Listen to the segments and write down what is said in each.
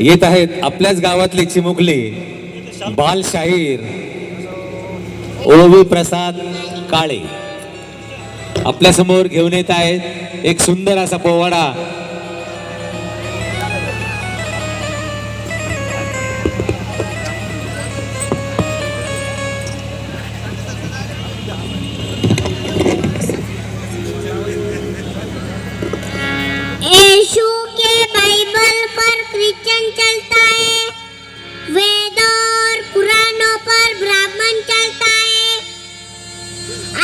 येत आहेत आपल्याच गावातले चिमुकले बालशाहीर ओवी प्रसाद काळे. आपल्यासमोर घेऊन येत आहेत एक सुंदर असा पोवाडा. चलता है। वेदों और पुराणों पर ब्राह्मण चलता है।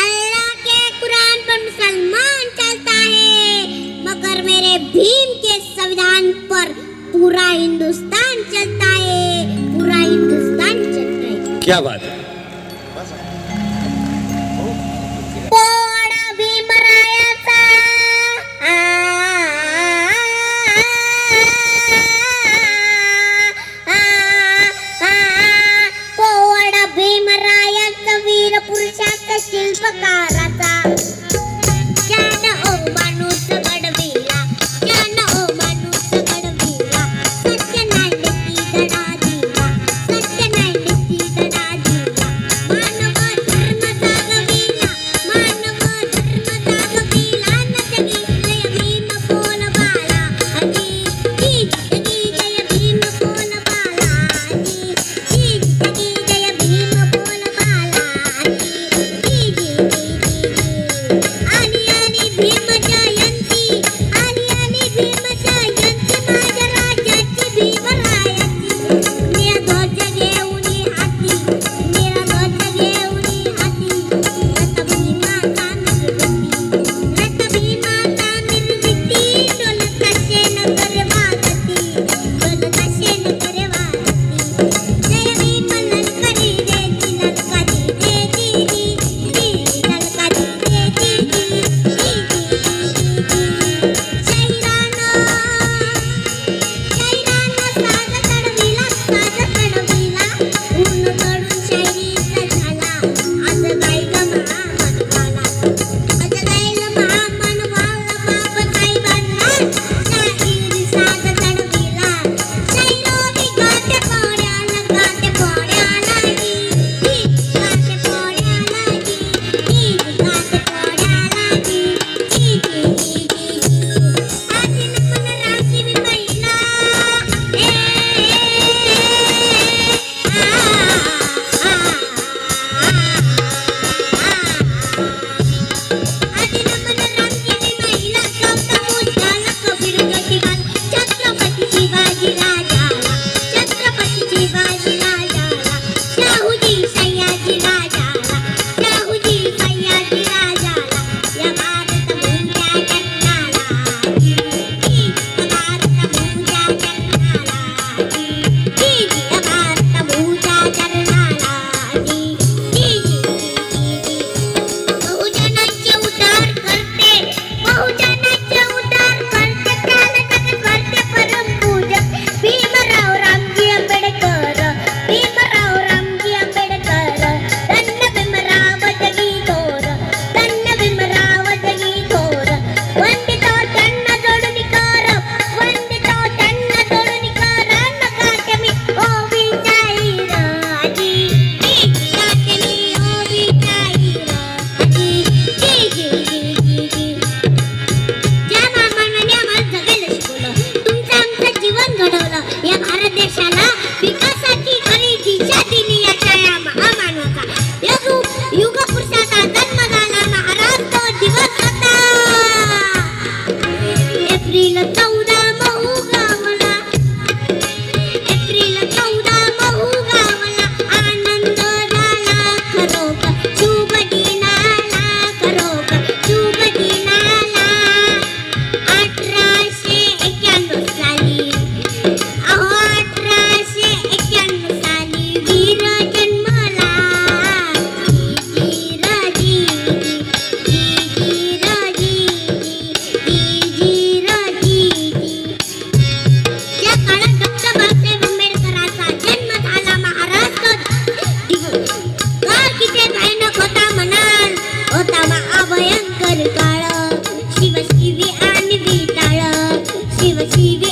अल्लाह के कुरान पर मुसलमान चलता है। मगर मेरे भीम के संविधान पर पूरा हिंदुस्तान चलता है। पूरा हिंदुस्तान चलता है। क्या बात है? y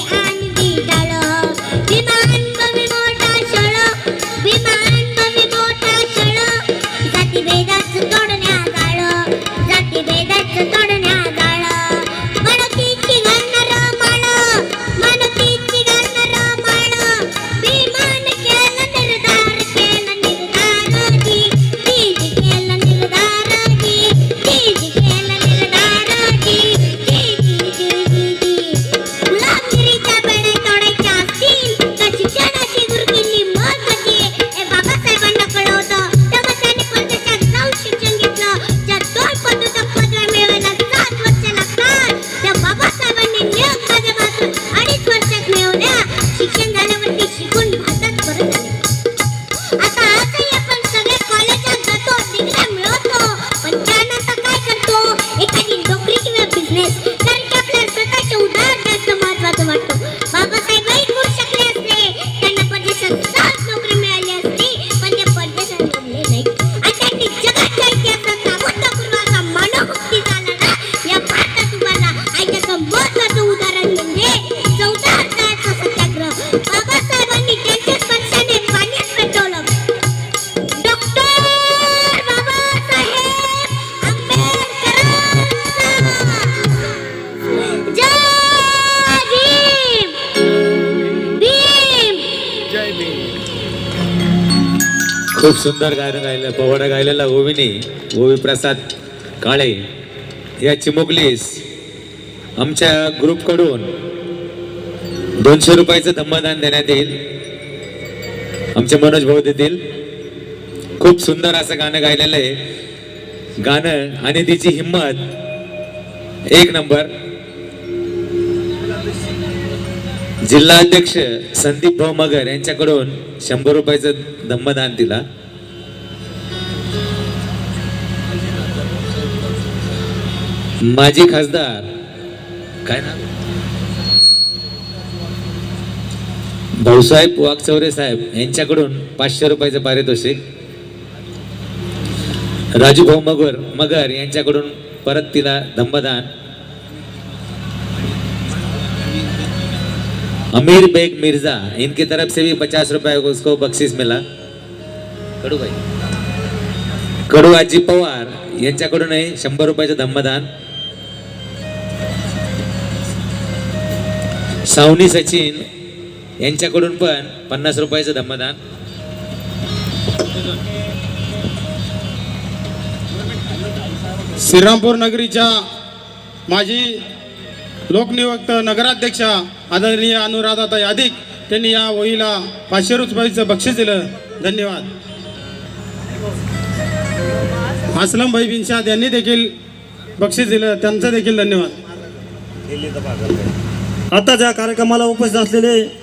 खूप सुंदर गाणं गायलं पोवाडा गायलेला गोविनी ओवी प्रसाद काळे. या चिमुकलीस आमच्या ग्रुपकडून दोनशे रुपयाचं धम्मदान देण्यात येईल. आमचे मनोज भाऊ देतील. खूप सुंदर असं गाणं गायलेलं आहे. गाणं आणि तिची हिंमत एक नंबर. जिल्हा अध्यक्ष संदीप भाऊ मगर यांच्याकडून शंभर रुपयाचं धम्मदान दिला. माजी खासदार काय ना भाऊसाहेब वाघचौरे साहेब यांच्याकडून पाचशे रुपयाचं पारितोषिक. राजू भाऊ मगर मगर यांच्याकडून परत तिला धम्मदान अमीर बेग मिर्जा इनकी तरफ से भी पचास रुपए उसको बक्षीस मिला। कडू भाई। कडू आजी पवार यांच्याकडूनही शंभर रुपयाचं धम्मदान। सावनी सचिन यांच्याकडून पण पन्नास रुपयाचं धम्मदान। श्रीरामपूर नगरीच्या माझी लोकनियुक्त नगराध्यक्षा आदरणीय अनुराधाताई अधिक त्यांनी या वहीला पाचशे रुपयाचं बक्षीस दिलं. धन्यवाद. असलम भाई बिनशाद यांनी देखील बक्षीस दिलं. त्यांचं देखील धन्यवाद. आता ज्या कार्यक्रमाला उपस्थित असलेले